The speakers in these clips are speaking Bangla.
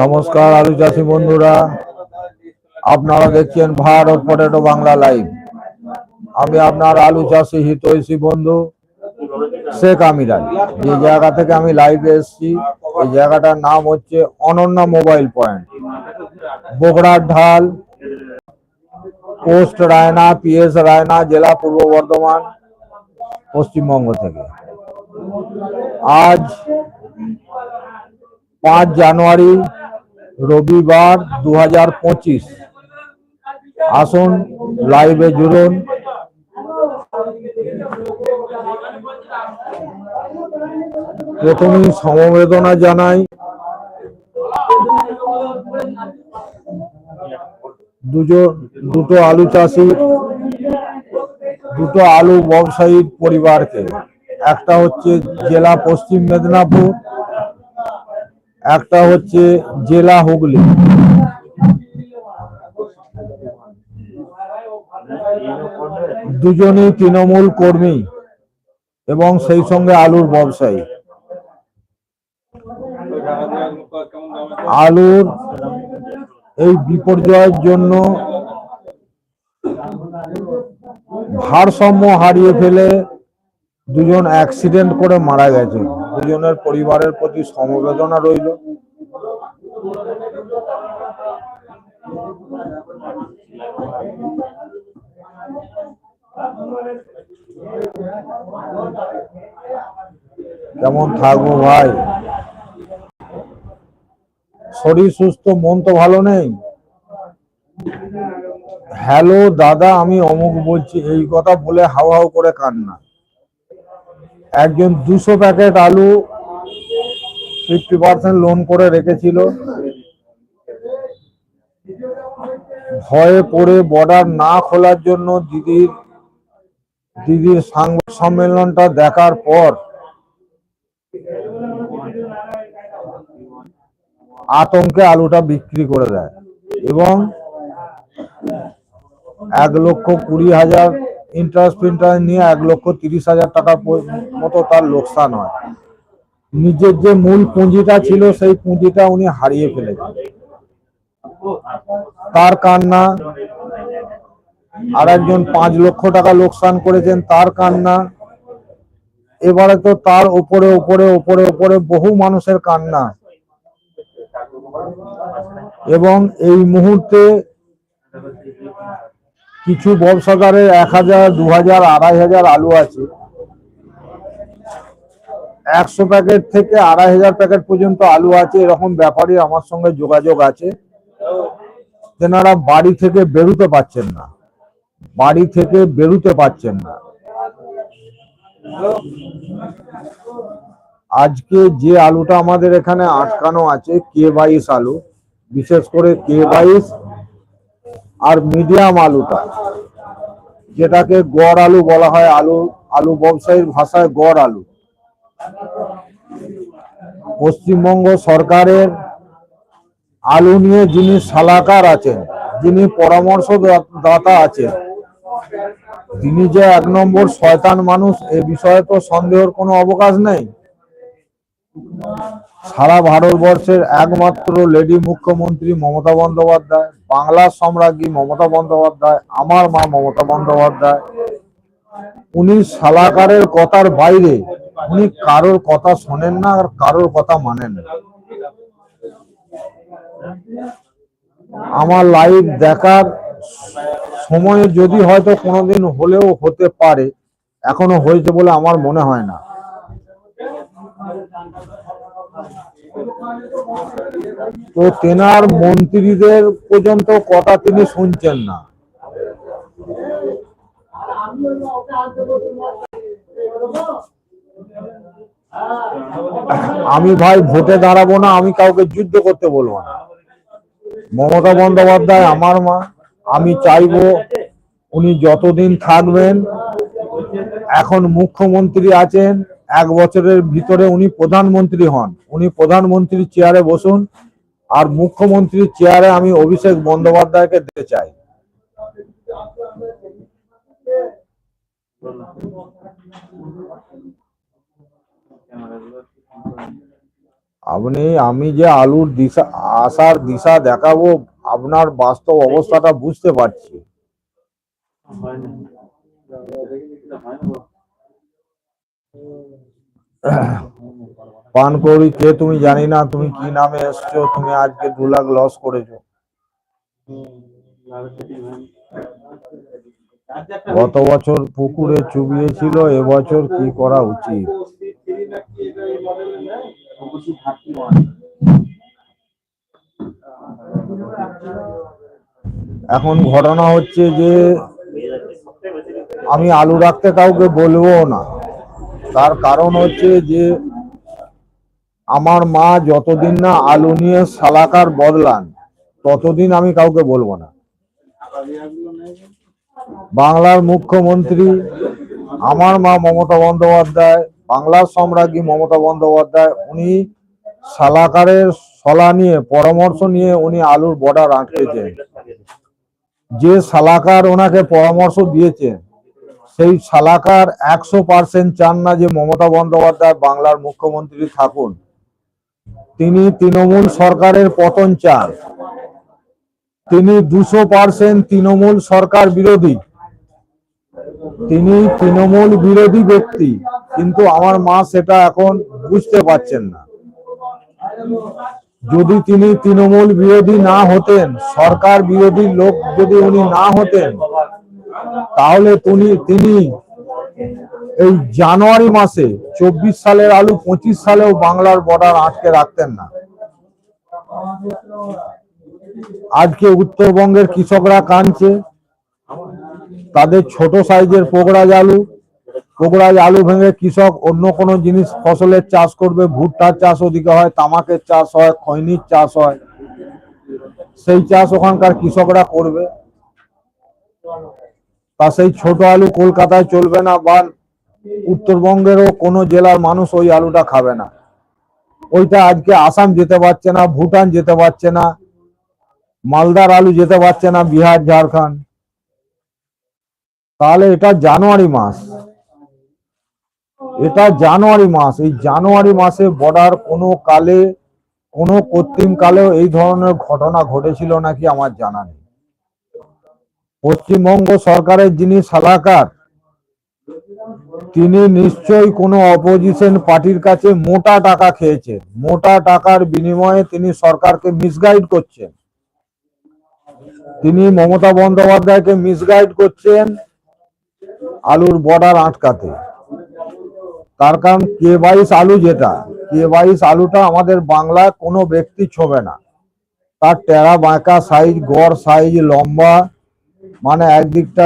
নমস্কার আলু চাষি বন্ধুরা, আপনারা দেখছেন ভারত পটেটো বাংলা লাইভ। আমি আপনার আলু চাষি হিতৈষী বন্ধু শেখ আমিরান যে জায়গা থেকে আমি লাইভে এসছি, এই জায়গাটার নাম হচ্ছে অনন্যা মোবাইল পয়েন্ট। বগুড়ার ঢাল পোস্ট রায়না, পিএস রায়না, জেলা পূর্ব বর্ধমান, পশ্চিমবঙ্গ থেকে। আজ পাঁচ জানুয়ারি, রবিবার দু হাজার পঁচিশ। আসুন, লাইভে জুড়ুন। প্রথমেই সমবেদনা জানাই। দুটো দুটো আলু চাষি, দুটো আলু ব্যবসায়ীর পরিবারকে। একটা হচ্ছে জেলা পশ্চিম মেদিনীপুর, একটা হচ্ছে জেলা হুগলি। দুজনেই তৃণমূল কর্মী এবং সেই সঙ্গে আলুর ব্যবসায়ী। আলুর এই বিপর্যয়ের জন্য ভারসাম্য হারিয়ে ফেলে দুজন অ্যাক্সিডেন্ট করে মারা গেছে। দুজনের পরিবারের প্রতি সমবেদনা রইল। কেমন থাকব ভাই? শরীর সুস্থ, মন তো ভালো নেই। হ্যালো দাদা, আমি অমুক বলছি, এই কথা বলে হাও হাও করে কান্না। একজন দুশো প্যাকেট আলু ফিফটি পার্সেন্ট লোন করে রেখেছিল। ভয়ে পড়ে বর্ডার না খোলার জন্য দিদির দিদির সাংবাদ সম্মেলনটা দেখার পর আতঙ্কে আলুটা বিক্রি করে দেয় এবং এক লক্ষ কুড়ি হাজার ইন্টারেস্ট ফিন্টারেস্ট নিয়ে এক লক্ষ তিরিশ হাজার টাকা মতো তার লোকসান হয়। নিজের যে মূল পুঁজিটা ছিল, সেই পুঁজিটা উনি হারিয়ে ফেলেছেন। তার কান্না, আর একজন পাঁচ লক্ষ টাকা লোকসান করেছেন তার কান্না। এবারে তো তার উপরে উপরে উপরে উপরে বহু মানুষের কান্না। এবং এই মুহূর্তে কিছু ব্যবসাদারের এক হাজার, দু হাজার, আড়াই হাজার আলু আছে। একশো প্যাকেট থেকে আড়াই হাজার প্যাকেট পর্যন্ত আলু আছে। এরকম ব্যাপারই আমার সঙ্গে যোগাযোগ আছে। তেনারা বাড়ি থেকে বেরোতে পারছেন না। বাড়ি থেকে বেরোতে পারছেন না। আজকে যে আলুটা আমাদের এখানে আটকানো আছে, কে বাইশ আলু বিশেষ করে কে বাইশ আর মিডিয়াম আলুটা, যেটাকে গড় আলু বলা হয়, আলু আলু ব্যবসায়ীর ভাষায় গড় আলু। পশ্চিমবঙ্গ সরকারের আলু নিয়ে যিনি সালাকার আছেন, যিনি পরামর্শ দাতা আছেন, তিনি যে এক নম্বর শয়তান মানুষ, এ বিষয়ে তো সন্দেহের কোনো অবকাশ নেই। সারা ভারতবর্ষের একমাত্র লেডি মুখ্যমন্ত্রী মমতা বন্দ্যোপাধ্যায় বাংলার সম্রাজ্ঞী মমতা বন্দ্যোপাধ্যায়, আমার মা মমতা বন্দ্যোপাধ্যায়। উনি সালাকারের কথার বাইরে, উনি কারোর কথা শোনেন না আর কারোর কথা মানেন না। আমার লাইভ দেখার সময় যদি হয়তো কোনোদিন হলেও হতে পারে, এখনও হয়েছে বলে আমার মনে হয় না। তো তেনার মন্ত্রীদের পর্যন্ত কথা তিনি শুনছেন না। আমি ভাই ভোটে দাঁড়াবো না, আমি কাউকে যুদ্ধ করতে বলব না। মমতা বন্দ্যোপাধ্যায় আমার মা, আমি চাইব উনি যতদিন থাকবেন, এখন মুখ্যমন্ত্রী আছেন এক বছরের ভিতরে উনি প্রধানমন্ত্রী হন। উনি প্রধানমন্ত্রীর চেয়ারে বসুন আর মুখ্যমন্ত্রীর চেয়ারে আমি অভিষেক বন্দ্যোপাধ্যায়কে দিতে চাই। আপনি, আমি যে আলুর দিশা, আসার দিশা দেখাবো, আপনার বাস্তব অবস্থাটা বুঝতে পারছি। পান করি কে তুমি জানি না তুমি কি নামে এসছো, তুমি আজকে দু লাখ লস করেছ। গত বছর পুকুরে চুবিয়েছিল এবছর কি করা উচিত? এখন ঘটনা হচ্ছে যে, আমি আলু রাখতে কাউকে বলব না। তার কারণ হচ্ছে যে, আমার মা যতদিন না আলু নিয়ে সালাকার বদলান, ততদিন আমি কাউকে বলব না। বাংলার মুখ্যমন্ত্রী, আমার মা মমতা বন্দ্যোপাধ্যায়, বাংলার সম্রাজ্ঞী মমতা বন্দ্যোপাধ্যায়, উনি সালাকারের সলা নিয়ে, পরামর্শ নিয়ে উনি আলুর বর্ডার আটকেছেন যে সালাকার ওনাকে পরামর্শ দিয়েছেন সেই সালাকার একশো পার্সেন্ট চান না যে মমতা বন্দ্যোপাধ্যায় বাংলার মুখ্যমন্ত্রী থাকুন। তিনি তৃণমূল সরকারের পতন চান। তিনি দুশো পার্সেন্ট তৃণমূল সরকার বিরোধী। তিনি তৃণমূল বিরোধী ব্যক্তি, কিন্তু আমার মা সেটা এখন বুঝতে পারছেন না। যদি তিনি তৃণমূল বিরোধী না হতেন, সরকার বিরোধী লোক যদি উনি না হতেন তাহলে তিনি তিনি এই জানুয়ারি মাসে চব্বিশ সালের আলু পঁচিশ সালেও বাংলার বর্ডার আটকে রাখতেন না। আজকে উত্তরবঙ্গের কৃষকরা কাঁদছে। তাদের ছোট সাইজের পোগরাজ আলু পোগরাজ আলু ভেঙে কৃষক অন্য কোনো জিনিস, ফসলের চাষ করবে, ভুট্টার চাষ ওদিকে হয়, তামাকের চাষ হয়, খৈনির চাষ হয়। সেই চাষ ওখানকার কৃষকরা করবে। তা সেই ছোট আলু কলকাতায় চলবে না বা উত্তরবঙ্গেরও কোনো জেলার মানুষ ওই আলুটা খাবে না। ওইটা আজকে আসাম যেতে পারছে না, ভুটান যেতে পারছে না, মালদার আলু যেতে পারছে না, বিহার, ঝাড়খণ্ড। তাহলে এটা জানুয়ারি মাস। এটা জানুয়ারি মাস। এই জানুয়ারি মাসে বর্ডার কোনো কালে, কোনো কৃত্রিম কালেও এই ধরনের ঘটনা ঘটেছিল নাকি আমার জানা নেই। পশ্চিমবঙ্গ সরকারের যিনি সালাকার, তিনি নিশ্চয়ই কোনো অপোজিশন পার্টির কাছে মোটা টাকা খেয়েছেন। মোটা টাকার বিনিময়ে তিনি সরকারকে মিসগাইড করছেন। তিনি মমতা বন্দ্যোপাধ্যায়কে মিসগাইড করছেন আলুর বর্ডার আটকাতে। তার কারণ কে বাইশ আলু যেটা কে বাইশ আলুটা আমাদের বাংলায় কোনো ব্যক্তি ছোবে না। তার টেরা বাঁকা সাইজ গড় সাইজ লম্বা মানে একদিকটা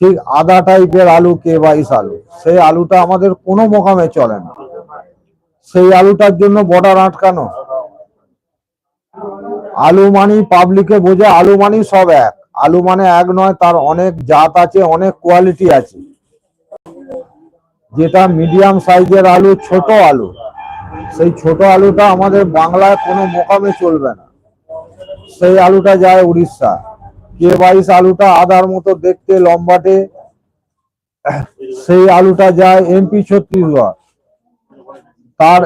ঠিক আদা টাইপের আলু কে বাইশ আলু। সেই আলুটা আমাদের কোনো মোকামে চলে না। সেই আলুটার জন্য বর্ডার আটকানো আলু মানি পাবলিকে বোঝে, আলু মানি সব এক। আলু মানে এক নয়, তার অনেক জাত আছে, অনেক কোয়ালিটি আছে। যেটা মিডিয়াম সাইজের আলু, ছোট আলু। সেই ছোট আলুটা আমাদের বাংলায় কোনো মোকামে চলবে না। সেই আলুটা যায় উড়িষ্যা। কে বাইশ আলুটা আদার মতো দেখতে লম্বাটে। সেই আলুটা যায় এমপি ছত্তিশগড়। তার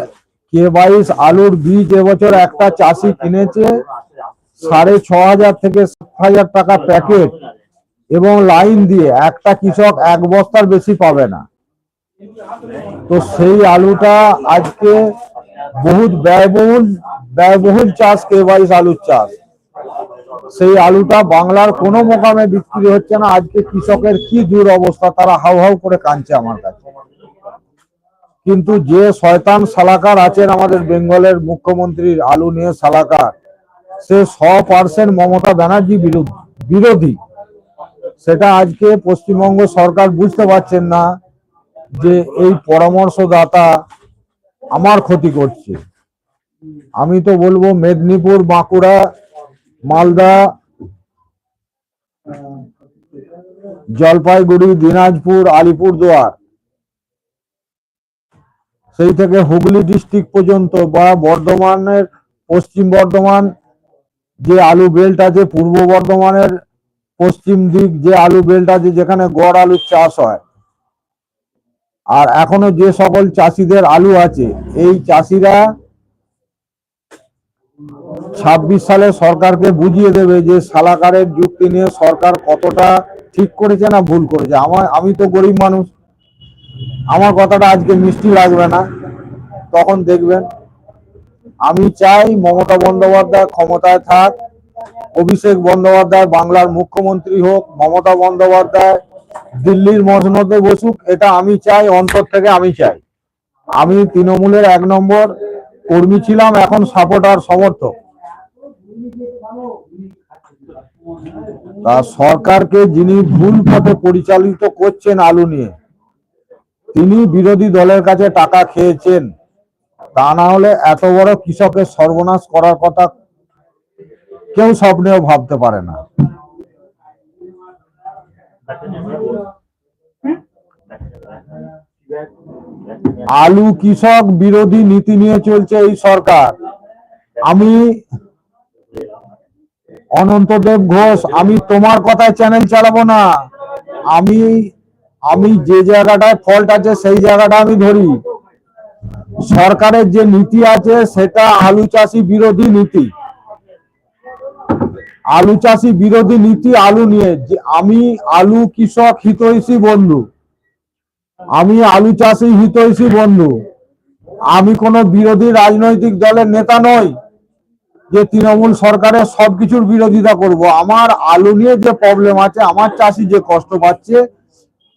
কে বাইশ আলুর বীজ এবছর একটা চাষি কিনেছে, সাড়ে ছ হাজার থেকে সাত হাজার টাকা প্যাকেট এবং লাইন দিয়ে একটা কৃষক এক বস্তার বেশি পাবে না। তো সেই আলুটা আজকে বহুত ব্যয়বহুল ব্যয়বহুল চাষ কে বাইশ আলুর চাষ। সেই আলুটা বাংলার কোনো মোকামে বিক্রি হচ্ছে না। আজকে কৃষকের কি দূর অবস্থা, তারা হাউ হাউ করে কাঁদছে আমার কাছে। কিন্তু যে শয়তান সালাকার আছেন আমাদের বেঙ্গলের মুখ্যমন্ত্রীর আলু নিয়ে সালাকার, সে শ পার্সেন্ট মমতা ব্যানার্জি বিরোধী। সেটা আজকে পশ্চিমবঙ্গ সরকার বুঝতে পারছেন না যে এই পরামর্শদাতা আমার ক্ষতি করছে। আমি তো বলব, মেদিনীপুর, বাঁকুড়া মালদা, জলপাইগুড়ি, দিনাজপুর, আলিপুরদুয়ার। সেই থেকে হুগলি ডিস্ট্রিক্ট পর্যন্ত বা বর্ধমানের পশ্চিম বর্ধমান যে আলু বেল্ট আছে, পূর্ব বর্ধমানের পশ্চিম দিক যে আলু বেল্ট আছে, যেখানে গড় আলুর চাষ হয়। আর এখনও যে সকল চাষিদের আলু আছে, এই চাষিরা ছাব্বিশ সালে সরকারকে বুঝিয়ে দেবে যে সালাকারের যুক্তি নিয়ে সরকার কতটা ঠিক করেছে না ভুল করেছে। আমার, আমি তো গরিব মানুষ। আমার কথাটা আজকে মিষ্টি লাগবে না। তখন দেখবেন। আমি চাই মমতা বন্দ্যোপাধ্যায় ক্ষমতায় থাক, অভিষেক বন্দ্যোপাধ্যায় বাংলার মুখ্যমন্ত্রী হোক, মমতা বন্দ্যোপাধ্যায় দিল্লির মসনদে বসুক, এটা আমি চাই, অন্তর থেকে আমি চাই। আমি তৃণমূলের এক নম্বর কর্মী ছিলাম, এখন সাপোর্টার, সমর্থক। তা সরকারকে যিনি ভুল পথে পরিচালিত করছেন আলু নিয়ে, তিনি বিরোধী দলের কাছে টাকা খেয়েছেন। তা না হলে এত বড় কৃষকের সর্বনাশ করার কথা কেউ স্বপ্নেও ভাবতে পারে না। আলু কৃষক বিরোধী নীতি নিয়ে চলছে এই সরকার। আমি অনন্তদেব ঘোষ, আমি তোমার কথায় চ্যানেল চালাবো না। আমি আমি যে জায়গাটায় ফল্ট আছে, সেই জায়গাটা আমি ধরি। সরকারের যে নীতি আছে, সেটা আলু চাষি বিরোধী নীতি। আলু চাষি বিরোধী নীতি, আলু নিয়ে। যে আমি আলু কৃষক হিতৈষী বন্ধু। আমি আলু চাষি হিতৈষী বন্ধু। আমি কোনো বিরোধী রাজনৈতিক দলের নেতা নই। যে তৃণমূল সরকারের সবকিছুর বিরোধিতা করব, আমার আলু নিয়ে যে প্রবলেম আছে, আমার চাষি যে কষ্ট পাচ্ছে,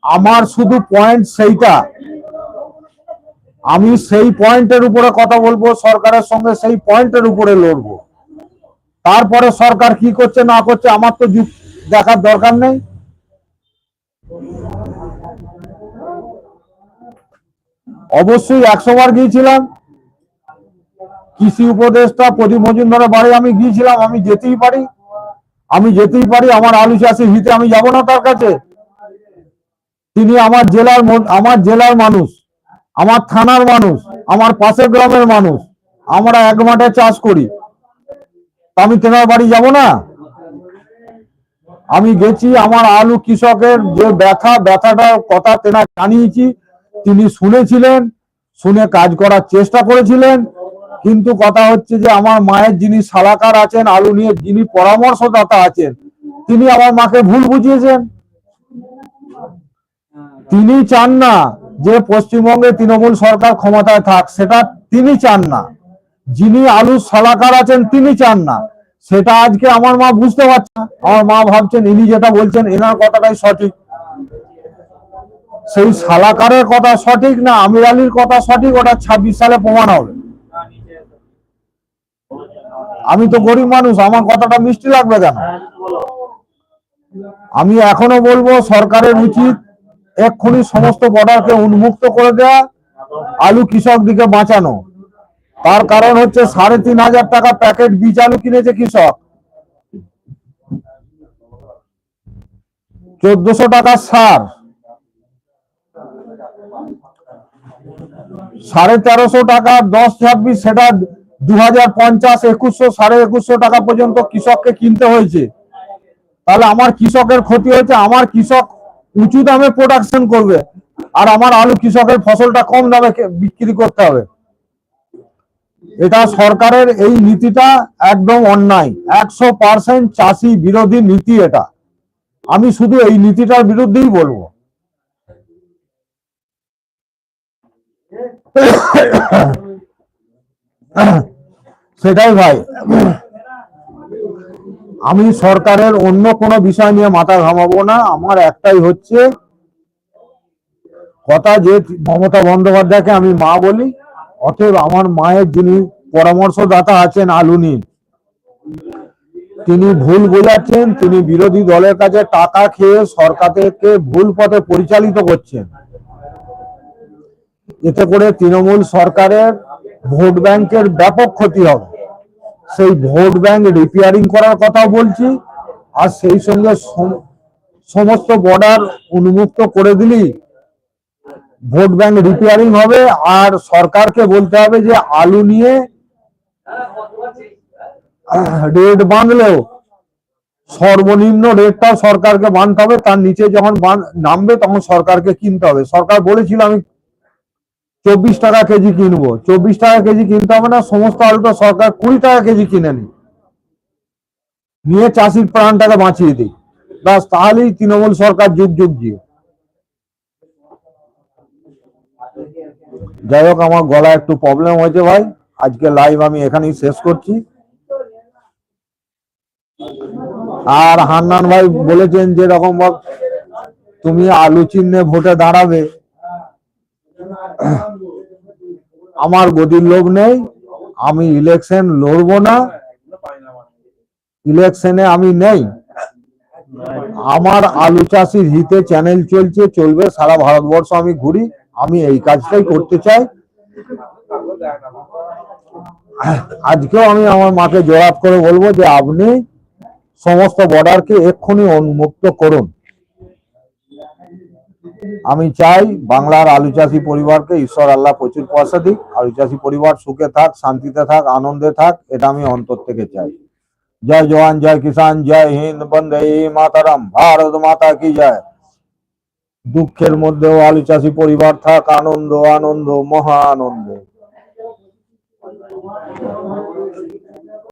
আমার শুধু পয়েন্ট সেইটা। আমি সেই পয়েন্টের উপরে কথা বলব, সরকারের সঙ্গে সেই পয়েন্টের উপরে লড়বো। তারপরে সরকার কি করছে, না করছে, আমার তো দেখার দরকার নেই। অবশ্যই একশো বার গিয়েছিলাম। কৃষি উপদেষ্টা প্রদীপ মজুমদারের বাড়ি আমি গিয়েছিলাম, আমি যেতেই পারি। আমি যেতেই পারি, আমার আলু চাষি হিতে আমি যাব না তার কাছে। তিনি আমার জেলার আমার জেলার মানুষ, আমার থানার মানুষ, আমার পাশের গ্রামের মানুষ। আমরা এক মাঠে চাষ করি। আমি তেনার বাড়ি যাব না? আমি গেছি, আমার আলু কৃষকের যে ব্যথা ব্যথাটার কথা তেনা জানিয়েছি। তিনি শুনেছিলেন, শুনে কাজ করার চেষ্টা করেছিলেন। কিন্তু কথা হচ্ছে যে আমার মায়ের যিনি সালাকার আছেন, আলু নিয়ে যিনি পরামর্শদাতা আছেন, তিনি আমার মাকে ভুল বুঝিয়েছেন। তিনি চান না যে পশ্চিমবঙ্গে তৃণমূল সরকার ক্ষমতায় থাক, সেটা তিনি চান না। যিনি আলু সালাকার আছেন, তিনি চান না। সেটা আজকে আমার মা বুঝতে পারছে না। আমার মা ভাবছেন, ইনি যেটা বলছেন, এনার কথাটাই সঠিক। সেই সালাকারের কথা সঠিক না আমির আলীর কথা সঠিক, ওটা ছাব্বিশ সালে প্রমাণ হবে। আমি তো গরিব মানুষ, আমার কথাটা মিষ্টি লাগবে কেন? আমি এখনও বলব, সরকারের উচিত এক্ষুনি সমস্ত বর্ডারকে উন্মুক্ত করে দেয়া, আলু কৃষক দিকে বাঁচানো। তার কারণ হচ্ছে সাড়ে তিন হাজার টাকা প্যাকেট বীজ আলু কিনেছে কৃষক। চোদ্দশো টাকা সার। সাড়ে তেরোশো টাকা দশ ছাব্বিশ সেটা দু হাজার পঞ্চাশ একুশশো সাড়ে একুশশো টাকা পর্যন্ত কৃষককে কিনতে হয়েছে তাহলে আমার কৃষকের ক্ষতি হচ্ছে আমার কৃষক উঁচু দামে প্রোডাকশন করবে আর আমার আলু কৃষকের ফসলটা কম দামে বিক্রি করতে হবে এটা সরকারের এই নীতিটা একদম অন্যায় একশো পার্সেন্ট চাষি বিরোধী নীতি এটা আমি শুধু এই নীতিটার বিরুদ্ধেই বলব সেটাই ভাই। আমি সরকারের অন্য কোনো বিষয় নিয়ে মাথা ঘামাবো না। আমার একটাই হচ্ছে কথা যে মমতা বন্দ্যোপাধ্যায়কে আমি মা বলি, অতএব আমার মায়ের যিনি পরামর্শদাতা আছেন আলুনি, তিনি ভুল বোঝাচ্ছেন, তিনি বিরোধী দলের কাছে টাকা খেয়ে সরকারকে ভুল পথে পরিচালিত করছেন। এতে করে তৃণমূল সরকারের ভোট ব্যাংকের ব্যাপক ক্ষতি হবে। সেই ভোট ব্যাংক রিপেয়ারিং করার কথা বলছি, আর সেই সঙ্গে সমস্ত বর্ডার উন্মুক্ত করে দিলি ভোট ব্যাংক রিপেয়ারিং হবে। আর সরকারকে বলতে হবে যে আলু নিয়ে রেট বাঁধলেও সর্বনিম্ন রেটটাও সরকারকে মানতে হবে। তার নিচে যখন নামবে তখন সরকারকে কিনতে হবে। সরকার বলেছিল আমি চব্বিশ টাকা কেজি কিনবো। চব্বিশ টাকা কেজি কিনতে হবে না, সমস্ত আলুটা সরকার কুড়ি টাকা কেজি কিনে নি নিয়ে চাষির প্রাণটাকে বাঁচিয়ে দিই ব্যাস, তাহলেই তৃণমূল সরকার যুগ যুগ জিও যাই হোক, আমার গলা একটু প্রবলেম হয়েছে ভাই। আজকে লাইভ আমি এখানেই শেষ করছি। আর হান্নান ভাই বলেছেন যে রকম তুমি আলু চিহ্নে ভোটে দাঁড়াবে। আমার গদির লোক নেই, আমি ইলেকশন লড়বো না। ইলেকশনে আমি নেই। আমার আলু চাষির হিতে চ্যানেল চলছে, চলবে, সারা ভারতবর্ষ আমি ঘুরি, আমি এই কাজটাই করতে চাই। আজকেও আমি আমার মাকে জবাব করে বলব যে, আপনি সমস্ত বর্ডারকে এক্ষুনি উন্মুক্ত করুন। আমি চাই বাংলার আলু চাষি পরিবারকে ঈশ্বর আল্লাহ প্রচুর পয়সা দিক, আলু চাষি পরিবার সুখে থাক, শান্তিতে থাক, আনন্দে থাক, এটা আমি অন্তর থেকে চাই। জয় জওয়ান, জয় কিষান জয় হিন্দ, বন্দে মাতারাম, ভারত মাতা কি জয়। দুঃখের মধ্যেও আলু চাষি পরিবার থাক, আনন্দ আনন্দ, মহা আনন্দ।